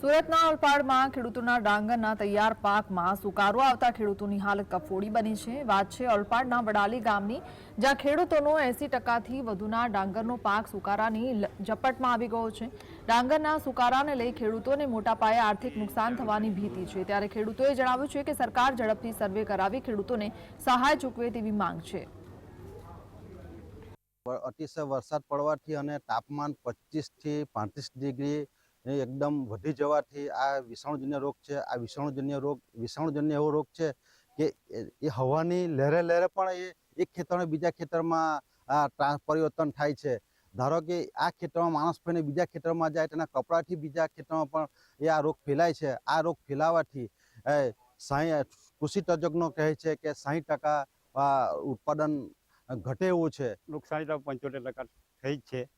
સુરતના ઓલપાડમાં ખેડૂતોના ડાંગરના તૈયાર પાકમાં સુકારો આવતા ખેડૂતોની હાલત કફોડી બની છે. વાત છે ઓલપાડના વડાલી ગામની, જ્યાં ખેડૂતોનો એસી ટકાથી વધુના ડાંગરનો પાક સુકારાની ઝપટમાં આવી ગયો છે. ડાંગરના સુકારાને લઈ ખેડૂતોને મોટા પાયે આર્થિક નુકસાન થવાની ભીતિ છે. ત્યારે ખેડૂતોએ જણાવ્યું છે કે સરકાર ઝડપથી સર્વે કરાવી ખેડૂતોને સહાય ચૂકવે તેવી માંગ છે. અતિશય વરસાદ પડવાથી અને તાપમાન પચીસથી પાંત્રીસ ડિગ્રી એ એકદમ વધી જવાથી આ વિષાણુજન્ય રોગ છે, આ વિષાણુજન્ય રોગ, વિષાણુજન્ય એવો રોગ છે કે એ હવાની લહેરે લહેરે પણ એ એક ખેતરને બીજા ખેતરમાં, આ પરિવર્તન થાય છે. ધારો કે આ ખેતરમાં માણસ ફરીને બીજા ખેતરમાં જાય, તેના કપડાથી બીજા ખેતરમાં પણ એ આ રોગ ફેલાય છે. આ રોગ ફેલાવાથી સાઈ, કૃષિ તજજ્ઞો કહે છે કે સાહીઠ ટકા ઉત્પાદન ઘટે એવું છે. નુકસાની તો પંચોતેર ટકા થઈ જ છે.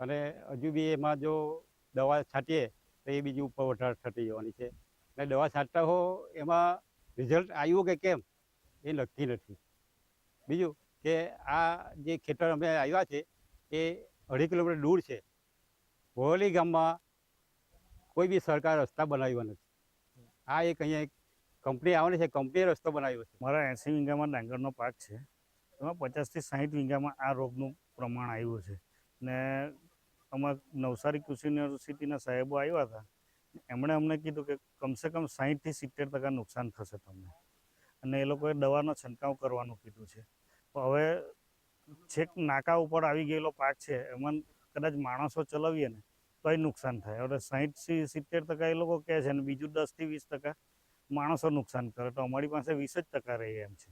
અને હજુ બી એમાં જો દવા છાંટીએ, તો એ બીજી ઉપર વધારે થતી જવાની છે. અને દવા છાંટતા હો, એમાં રિઝલ્ટ આવ્યું કે કેમ, એ નક્કી નથી. બીજું કે આ જે ખેતર અમે આવ્યા છે, એ અઢી કિલોમીટર દૂર છે. વોલી ગામમાં કોઈ બી સરકાર રસ્તા બનાવ્યા નથી. આ એક અહીંયા એક કંપની આવવાની છે, કંપનીએ રસ્તો બનાવ્યો છે. મારા એંસી વીંગામાં ડાંગરનો પાક છે. એમાં પચાસથી સાહીઠ વીંગામાં આ રોગનું પ્રમાણ આવ્યું છે. ને અમાર નવસારી કૃષિ યુનિવર્સિટીના સાહેબો આવ્યા હતા. એમણે અમને કીધું કે કમસે કમ સાહીઠથી સિત્તેર ટકા નુકસાન થશે તમને. અને એ લોકોએ દવાનો છંટકાવ કરવાનું કીધું છે. તો હવે છેક નાકા ઉપર આવી ગયેલો પાક છે, એમાં કદાચ માણસો ચલાવીએ ને, તોય નુકસાન થાય. હવે સાહીઠથી સિત્તેર ટકા એ લોકો કહે છે અને બીજું દસથી વીસ ટકા માણસો નુકસાન કરે. તો અમારી પાસે વીસ જ ટકા રહી એમ છે.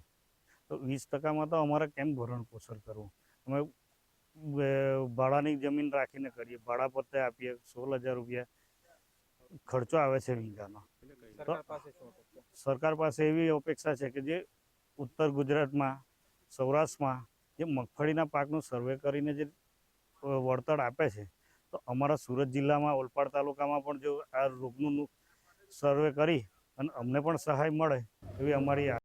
તો વીસ ટકામાં તો અમારે કેમ ભરણ પોષણ કરવું? અમે ભાડાની જમીન રાખીને કરીએ. ભાડા પત્તે આપીએ. સોળ હજાર રૂપિયા ખર્ચો આવે છે વીઘાનો. સરકાર પાસે એવી અપેક્ષા છે કે જે ઉત્તર ગુજરાતમાં સૌરાષ્ટ્રમાં જે મગફળીના પાકનું સર્વે કરીને જે વળતર આપે છે તો અમારા સુરત જિલ્લામાં ઓલપાડ તાલુકામાં પણ જો આ રોગનું સર્વે કરી અને અમને પણ સહાય મળે એવી અમારી